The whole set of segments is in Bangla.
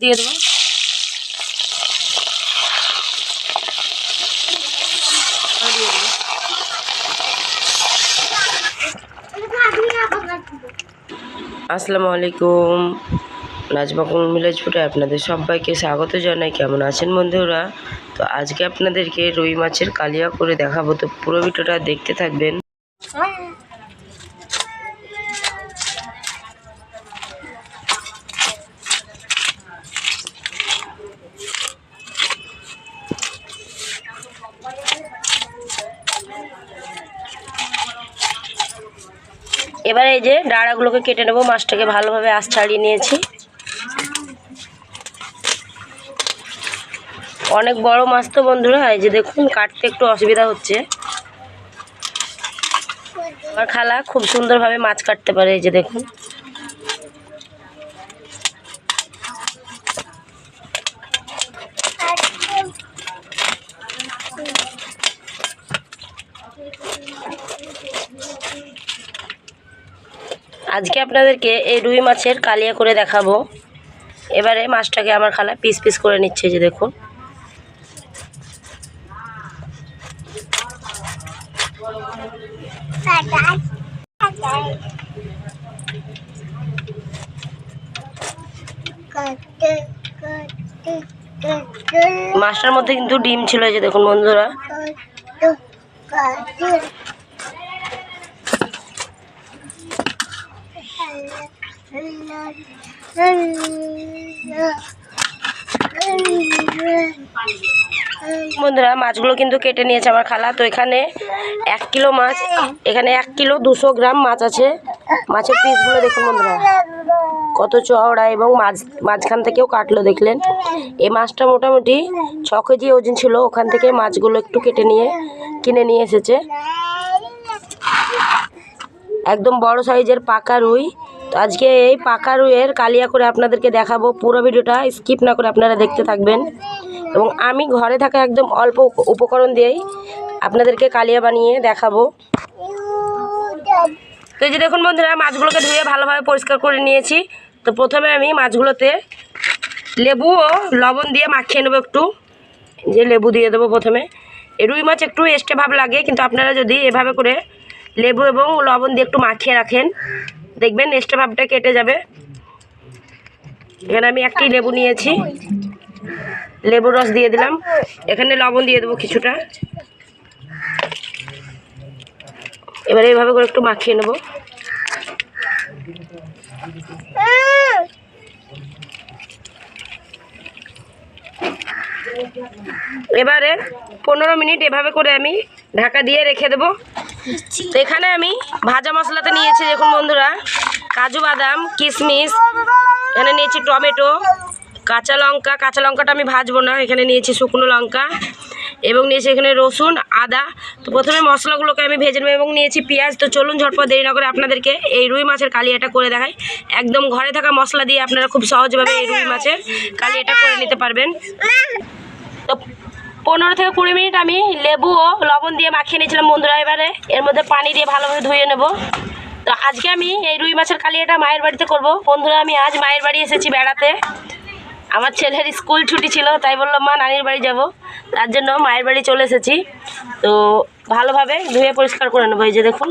দিয়ে দেবো। আসসালামু আলাইকুম। নাজমাকুল মিলেজ ফুটে আপনাদের সবাইকে স্বাগত জানাই। কেমন আছেন বন্ধুরা? তো আজকে আপনাদেরকে রুই মাছের কালিয়া করে দেখাবো। তো পুরো ভিডিওটা দেখতে থাকবেন। এবারে এই যে ডাঁড়াগুলোকে কেটে নেব, মাছটাকে ভালোভাবে আশ ছাড়িয়ে নিয়েছি। অনেক বড় মাছ তো বন্ধুরা, এই যে দেখুন, কাটতে একটু অসুবিধা হচ্ছে। আমার খালা খুব সুন্দরভাবে মাছ কাটতে পারে, এই যে দেখুন। আজকে আপনাদেরকে এই রুই মাছের কালিয়া করে দেখাবো। এবারে মাছটাকে আমার খালা পিস পিস করে নিচ্ছে যে দেখুন। মাছটার মধ্যে কিন্তু ডিম ছিল যে দেখুন বন্ধুরা। বন্ধুরা, মাছগুলো কিন্তু কেটে নিয়েছে আমার খালা। তো এখানে এক কিলো মাছ, এখানে এক কিলো দুশো গ্রাম মাছ আছে। মাছের পিসগুলো দেখুন বন্ধুরা, কত চওড়া এবং মাছ, মাঝখান থেকেও কাটলো, দেখলেন? এই মাছটা মোটামুটি ছ কেজি ওজন ছিল, ওখান থেকে মাছগুলো একটু কেটে নিয়ে, কিনে নিয়ে এসেছে। একদম বড় সাইজের পাকা রুই তো আজকে এই পাকা রুইয়ের কালিয়া করে আপনাদেরকে দেখাবো। পুরো ভিডিওটা স্কিপ না করে আপনারা দেখতে থাকবেন। এবং আমি ঘরে থাকা একদম অল্প উপকরণ দিয়েই আপনাদেরকে কালিয়া বানিয়ে দেখাবো। তো এই যে দেখুন বন্ধুরা, মাছগুলোকে ধুয়ে ভালোভাবে পরিষ্কার করে নিয়েছি। তো প্রথমে আমি মাছগুলোতে লেবু ও লবণ দিয়ে মাখিয়ে নেব একটু। যে লেবু দিয়ে দেবো প্রথমে। রুই মাছ একটু এস্টে ভাব লাগে, কিন্তু আপনারা যদি এভাবে করে লেবু এবং লবণ দিয়ে একটু মাখিয়ে রাখেন দেখবেন এস্টে ভাবটা কেটে যাবে। এখানে আমি একটি লেবু নিয়েছি। লেবুর রস দিয়ে দিলাম। এখানে লবণ দিয়ে দেবো কিছুটা। এবারে এইভাবে করে একটু মাখিয়ে নেব। এবারে পনেরো মিনিট এভাবে করে আমি ঢাকা দিয়ে রেখে দেবো। এখানে আমি ভাজা মশলাতে নিয়েছি দেখুন বন্ধুরা। কাজু বাদাম কিশমিশ এখানে নিয়েছি টমেটো, কাঁচা লঙ্কা। কাঁচা লঙ্কাটা আমি ভাজবো না, এখানে নিয়েছি শুকনো লঙ্কা। এবং নিয়েছি এখানে রসুন, আদা। তো প্রথমে মশলাগুলোকে আমি ভেজে নেব এবং নিয়েছি পেঁয়াজ। তো চলুন ঝটপট দেরি না করে আপনাদেরকে এই রুই মাছের কালিয়াটা করে দেখাই। একদম ঘরে থাকা মশলা দিয়ে আপনারা খুব সহজভাবে এই রুই মাছের কালিয়াটা করে নিতে পারবেন। পনেরো থেকে কুড়ি মিনিট আমি লেবু ও লবণ দিয়ে মাখিয়ে নিয়েছিলাম বন্ধুরা এবারে। এর মধ্যে পানি দিয়ে ভালোভাবে ধুয়ে নেব। তো আজকে আমি এই রুই মাছের কালিয়াটা মায়ের বাড়িতে করব। বন্ধুরা, আমি আজ মায়ের বাড়ি এসেছি বেড়াতে। আমার ছেলের স্কুল ছুটি ছিল, তাই বললাম, মা, নানির বাড়ি যাব। তার জন্য মায়ের বাড়ি চলে এসেছি। তো ভালোভাবে ধুয়ে পরিষ্কার করে নেব, এই যে দেখুন।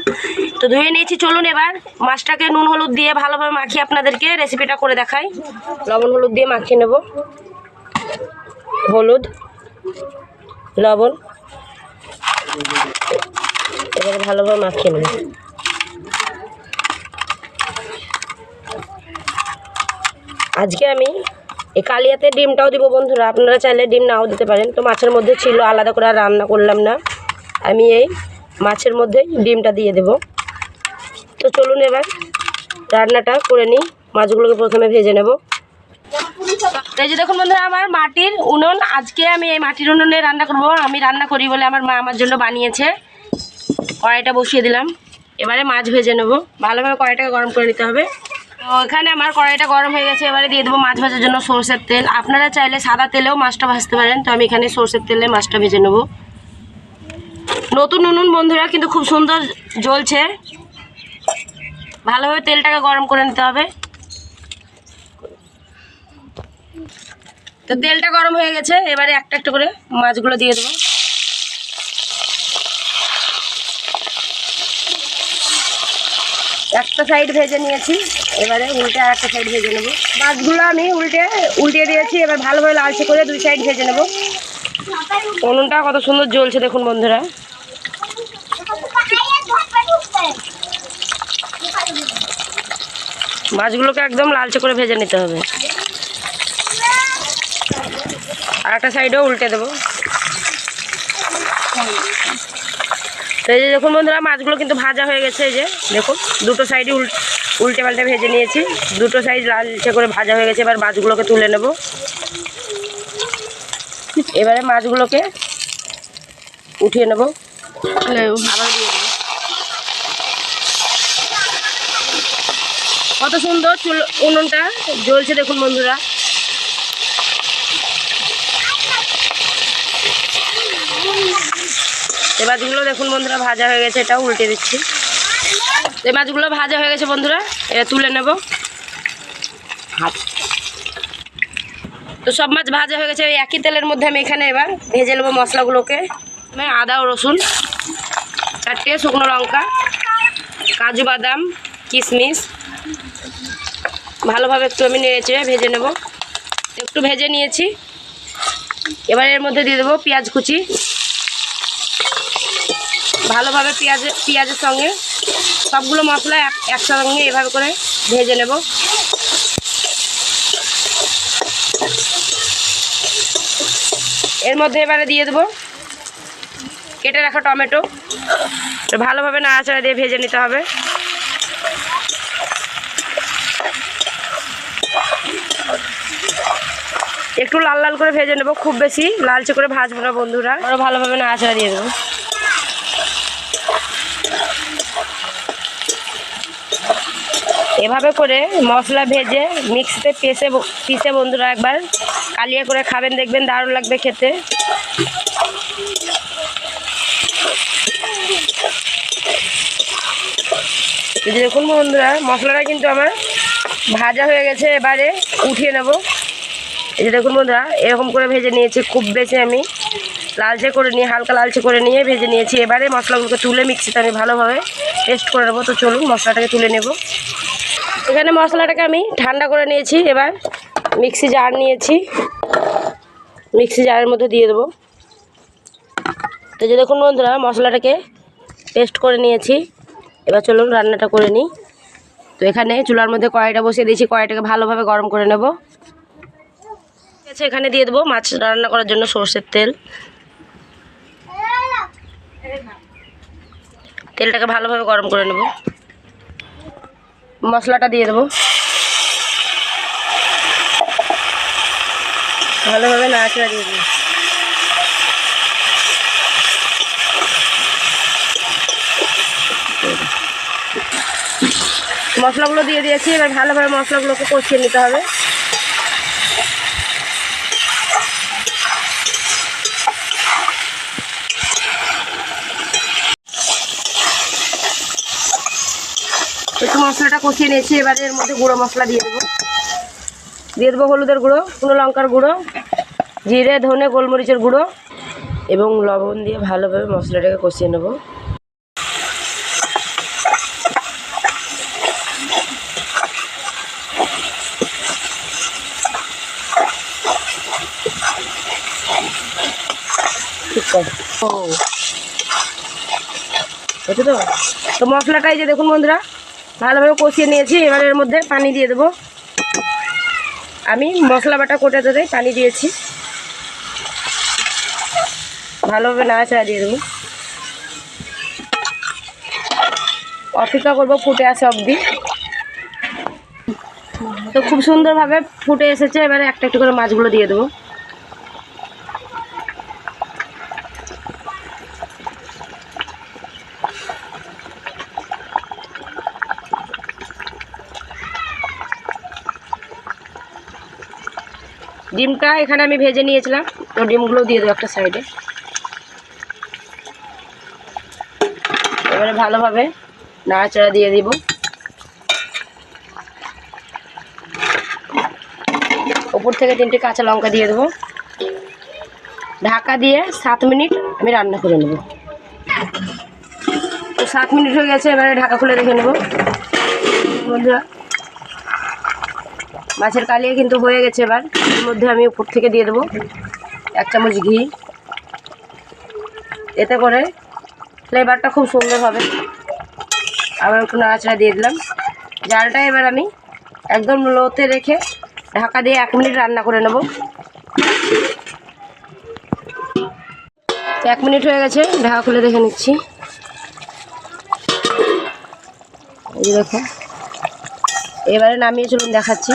তো ধুয়ে নিয়েছি, চলুন এবার মাছটাকে নুন হলুদ দিয়ে ভালোভাবে মাখিয়ে আপনাদেরকে রেসিপিটা করে দেখাই। লবণ হলুদ দিয়ে মাখিয়ে নেব। হলুদ। লবণ। এবারে ভালোভাবে মাখিয়ে নেব। আজকে আমি এই কালিয়াতে ডিমটাও দিব বন্ধুরা, আপনারা চাইলে ডিম নাও দিতে পারেন। তো মাছের মধ্যে ছিল, আলাদা করে রান্না করলাম না। আমি এই মাছের মধ্যে ডিমটা দিয়ে দেব। তো চলুন এবার রান্নাটা করে নিই। মাছগুলোকে প্রথমে ভেজে নেব। তো এই যে দেখুন বন্ধুরা, আমার মাটির উনুন, আজকে আমি এই মাটির উনুনে রান্না করব। আমি রান্না করি বলে আমার মা আমার জন্য বানিয়েছে। কড়াইটা বসিয়ে দিলাম। এবারে মাছ ভেজে নেব। ভালোভাবে কড়াইটাকে গরম করে নিতে হবে। তো এখানে আমার কড়াইটা গরম হয়ে গেছে। এবারে দিয়ে দেবো মাছ ভাজার জন্য সরষের তেল। আপনারা চাইলে সাদা তেলেও মাছটা ভাজতে পারেন। তো আমি এখানে সর্ষের তেলে মাছটা ভেজে নেব। নতুন উনুন বন্ধুরা, কিন্তু খুব সুন্দর জ্বলছে। ভালোভাবে তেলটাকে গরম করে নিতে হবে। তো তেলটা গরম হয়ে গেছে, এবারে একটা একটা করে মাছগুলো দিয়ে দেবো। একটা সাইড ভেজে নিয়েছি, এবারে উল্টে আর একটা সাইড ভেজে নেব। মাছগুলো আমি উল্টে উল্টে দিয়েছি, এবার ভালোভাবে লালচে করে দুই সাইড ভেজে নেব। উনুনটা কত সুন্দর জ্বলছে দেখুন বন্ধুরা। মাছগুলোকে একদম লালচে করে ভেজে নিতে হবে। আর একটা সাইডেও উল্টে দেবো। তো এই যে দেখুন বন্ধুরা, মাছগুলো কিন্তু ভাজা হয়ে গেছে এই যে, দেখুন, দুটো সাইডই উল উল্টে পাল্টে ভেজে নিয়েছি। দুটো সাইড লালচে করে ভাজা হয়ে গেছে, এবার মাছগুলোকে তুলে নেব। এবারে মাছগুলোকে উঠিয়ে নেব। কত সুন্দর চুল উনুনটা জ্বলছে দেখুন বন্ধুরা। এই মাছগুলো দেখুন বন্ধুরা, ভাজা হয়ে গেছে, এটাও উল্টে দিচ্ছি। এই মাছগুলো ভাজা হয়ে গেছে বন্ধুরা, এটা তুলে নেব। তো সব মাছ ভাজা হয়ে গেছে, ওই একই তেলের মধ্যে আমি এখানে এবার ভেজে নেব মশলাগুলোকে। আদা ও রসুন, চারটে শুকনো লঙ্কা, কাজু বাদাম, কিশমিশ। ভালোভাবে একটু আমি চেড়ে ভেজে নেব। একটু ভেজে নিয়েছি। এবার এর মধ্যে দিয়ে দেবো পেঁয়াজ কুচি। ভালোভাবে পেঁয়াজ পেঁয়াজের সঙ্গে সবগুলো মশলা এক একসঙ্গে এভাবে করে ভেজে নেব। এর মধ্যে এবারে দিয়ে দেবো কেটে রাখা টমেটো। ভালোভাবে নাড়াচাড়া দিয়ে ভেজে নিতে হবে। একটু লাল লাল করে ভেজে নেব খুব বেশি। লালচে করে ভাজবো না বন্ধুরা। আরও ভালোভাবে নাড়াচাড়া দিয়ে দেবো। এভাবে করে মশলা ভেজে মিক্সিতে পেসে পিসে বন্ধুরা একবার কালিয়া করে খাবেন, দেখবেন দারুণ লাগবে খেতে। দেখুন বন্ধুরা, মশলাটা কিন্তু আমার ভাজা হয়ে গেছে, এবারে উঠিয়ে নেব। এই যে দেখুন বন্ধুরা, এরকম করে ভেজে নিয়েছি, খুব বেশি আমি লালচে করে নিয়ে, হালকা লালচে করে নিয়ে ভেজে নিয়েছি। এবারে মশলাগুলোকে তুলে মিক্সিতে আমি ভালোভাবে পেস্ট করে নেব। তো চলুন মশলাটাকে তুলে নেব। এখানে মশলাটাকে আমি ঠান্ডা করে নিয়েছি, এবার মিক্সি জার নিয়েছি। মিক্সি জারের মধ্যে দিয়ে দেবো। তো যে দেখুন বন্ধুরা, মশলাটাকে পেস্ট করে নিয়েছি। এবার চলুন রান্নাটা করে নিই। তো এখানে চুলার মধ্যে কড়াইটা বসিয়ে দিয়েছি, কড়াইটাকে ভালোভাবে গরম করে নেব। আছে, এখানে দিয়ে দেবো মাছ রান্না করার জন্য সর্ষের তেল। তেলটাকে ভালোভাবে গরম করে নেব। মশলাটা দিয়ে দেবো। ভালোভাবে নাড়াচড়া দিয়ে দেবো। মশলাগুলো দিয়ে দিয়েছি, এবার ভালোভাবে মশলাগুলোকে কষিয়ে নিতে হবে একটু মশলাটা কষিয়ে নিয়েছি, এবারে এর মধ্যে গুঁড়ো মশলা দিয়ে দেবো। দিয়ে দেবো হলুদের গুঁড়ো, শুকনো লঙ্কার গুঁড়ো, জিরে, ধনে, গোলমরিচের গুঁড়ো এবং লবণ দিয়ে ভালোভাবে মশলাটাকে কষিয়ে নেব। তো? মশলাটাই যে দেখুন বন্ধুরা ভালোভাবে কষিয়ে নিয়েছি, এবার এর মধ্যে পানি দিয়ে দেবো। আমি মশলা বাটা কোটাতে পানি দিয়েছি। ভালোভাবে নাড়াচাড়া দিয়ে দেবো। অপেক্ষা করব ফুটে আসে অবধি। তো খুব সুন্দরভাবে ফুটে এসেছে, এবারে একটা একটু করে মাছগুলো দিয়ে দেবো। ডিমটা এখানে আমি ভেজে নিয়েছিলাম। তো ডিমগুলো দিয়ে দেবো একটা সাইডে এবারে ভালোভাবে নাড়াচাড়া দিয়ে দিব। ওপর থেকে তিনটে কাঁচা লঙ্কা দিয়ে দেবো। ঢাকা দিয়ে সাত মিনিট আমি রান্না করে নেব। তো সাত মিনিট হয়ে গেছে, এবারে ঢাকা খুলে রেখে নেব। বন্ধুরা, মাছের কালিয়া কিন্তু হয়ে গেছে এবার। মধ্যে আমি উপর থেকে দিয়ে দেবো। এক চামচ ঘি। এতে করে ফ্লেভারটা খুব সুন্দর হবে। আবার একটু নাড়াচাড়া দিয়ে দিলাম। জালটা এবার আমি একদম লোতে রেখে ঢাকা দিয়ে এক মিনিট রান্না করে নেব। এক মিনিট হয়ে গেছে, ঢাকা খুলে দেখে নিচ্ছি। এই দেখো। এবারে নামিয়ে চলুন দেখাচ্ছি।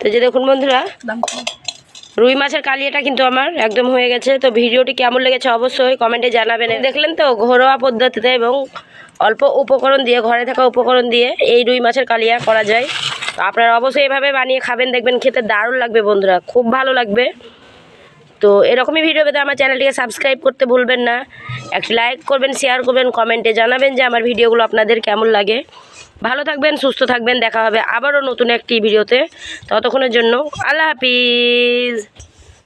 তো যে দেখুন বন্ধুরা রুই মাছের কালিয়াটা কিন্তু আমার একদম হয়ে গেছে। তো ভিডিওটি কেমন লেগেছে অবশ্যই কমেন্টে জানাবেন। দেখলেন তো ঘরোয়া পদ্ধতিতে এবং অল্প উপকরণ দিয়ে ঘরে থাকা উপকরণ দিয়ে এই রুই মাছের কালিয়া করা যায়। তো আপনারা অবশ্যই এভাবে বানিয়ে খাবেন দেখবেন খেতে দারুণ লাগবে বন্ধুরা খুব ভালো লাগবে। তো এরকমই ভিডিও পেতে আমার চ্যানেলটিকে সাবস্ক্রাইব করতে ভুলবেন না। একটি লাইক করবেন শেয়ার করবেন কমেন্টে জানাবেন যে আমার ভিডিওগুলো আপনাদের কেমন লাগে। ভালো থাকবেন সুস্থ থাকবেন দেখা হবে আবারও নতুন একটি ভিডিওতে। ততক্ষণের জন্য আল্লাহ হাফিজ।